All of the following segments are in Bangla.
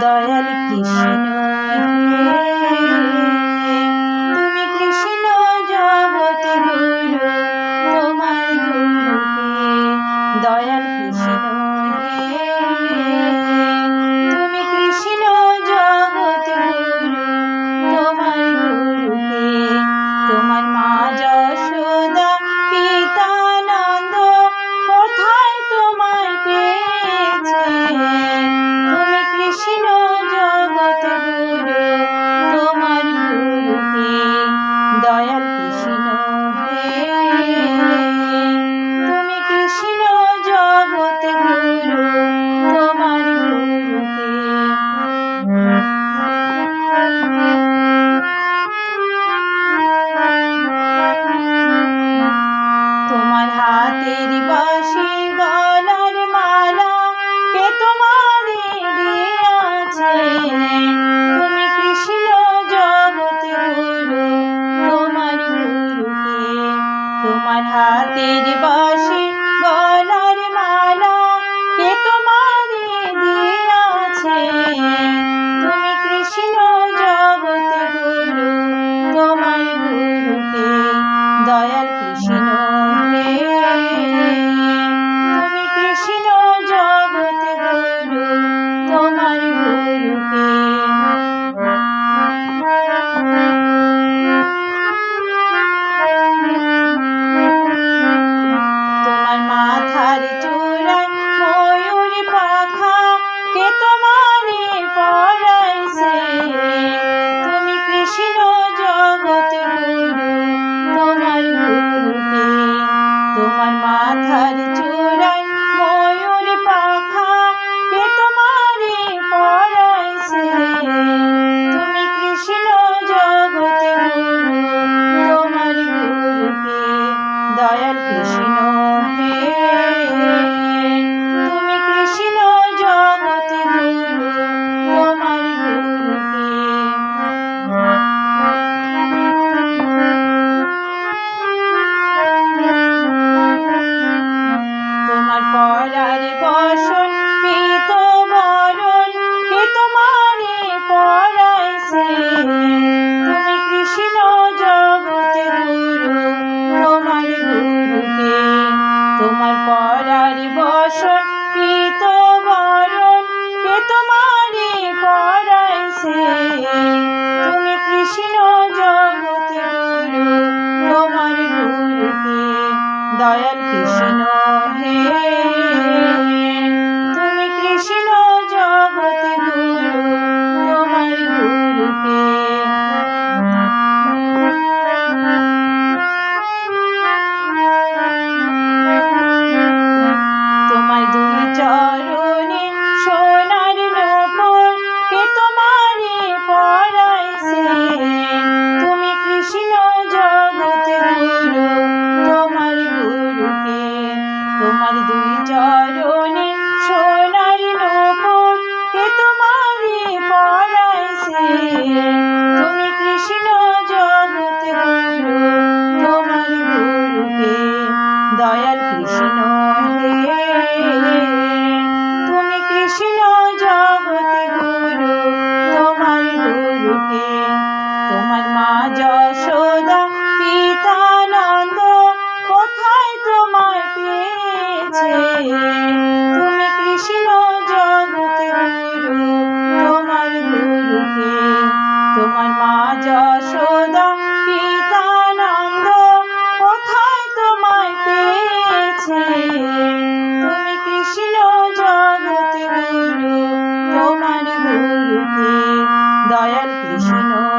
দয়াল কৃষ্ণ হাতির বা not 32. দয়াল কৃষ্ণ হে পড়াইছে তুমি কৃষ্ণ জগত গুরু তোমার গুরুকে দয়াল কৃষ্ণ তুমি কৃষ্ণ জগত গুরু তোমার গুরুকে, তোমার মা জয়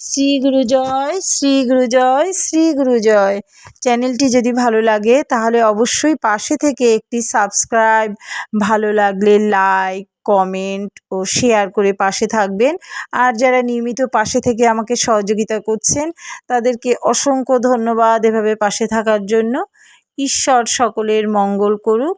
শ্রী গুরু জয়, শ্রী গুরু জয়, শ্রী গুরু জয়। চ্যানেলটি যদি ভালো লাগে, তাহলে অবশ্যই পাশে থেকে একটি সাবস্ক্রাইব, ভালো লাগলে লাইক, কমেন্ট ও শেয়ার করে পাশে থাকবেন। আর যারা নিয়মিত পাশে থেকে আমাকে সহযোগিতা করছেন, তাদেরকে অসংখ্য ধন্যবাদ এভাবে পাশে থাকার জন্য। ঈশ্বর সকলের মঙ্গল করুক।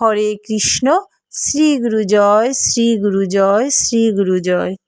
হরে কৃষ্ণ। শ্রী গুরু জয়, শ্রী গুরু জয়, শ্রী গুরু জয়।